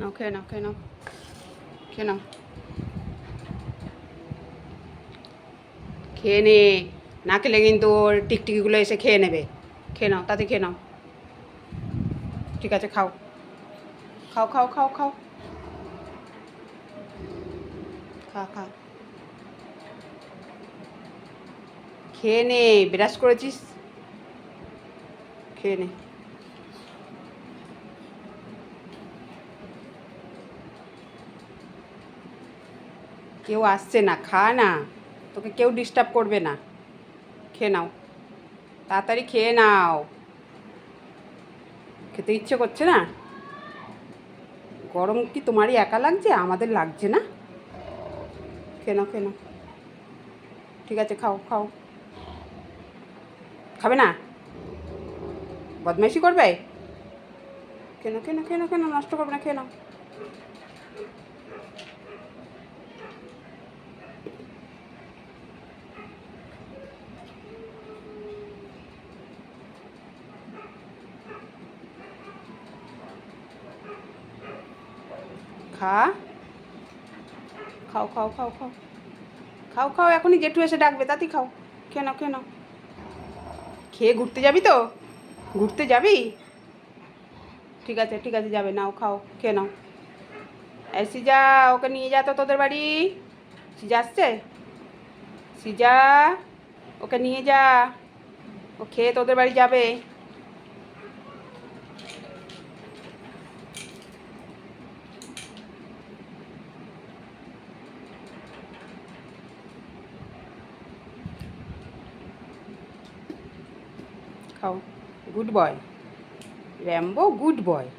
নাও খেয়ে নাও খেয়ে নাও খেয়ে নাও খেয়ে নে না খেলে কিন্তু ওর টিকটিকিগুলো এসে খেয়ে নেবে খেয়ে নাও তাতে খেয়ে নাও ঠিক আছে খাও খাও খাও খাও খাও খা খা খেয়ে নে ব্রাশ করেছিস খেয়ে নে কেউ আসছে না, খা না। তোকে কেউ ডিস্টার্ব করবে না। খেয়ে নাও। তাড়াতাড়ি খেয়ে নাও। খেতে ইচ্ছে করছে না? গরম কি তোমারই একা লাগছে? আমাদের লাগছে না? খেয়ে নাও খেয়ে নাও। ঠিক আছে, খাও খাও। খাবে না? বদমাইশি করবে? কেন কেন কেন কেন নষ্ট করবে না, খেয়ে খা। খাও খাও খাও খাও। খাও খাও, এখনই জেঠু এসে ডাকবে তাতেই খাও। খেয়ে নাও। খেয়ে ঘুরতে যাবি তো? ঘুরতে যাবি? ঠিক আছে ঠিক আছে, যাবে, নাও, খাও, খেয়ে নাও। এই সিজা, ওকে নিয়ে যা তো তোদের বাড়ি। সিজা আসছে? সিজা, ওকে নিয়ে যা। ও খেয়ে তোদের বাড়ি যাবে। খাও good boy Rambo good boy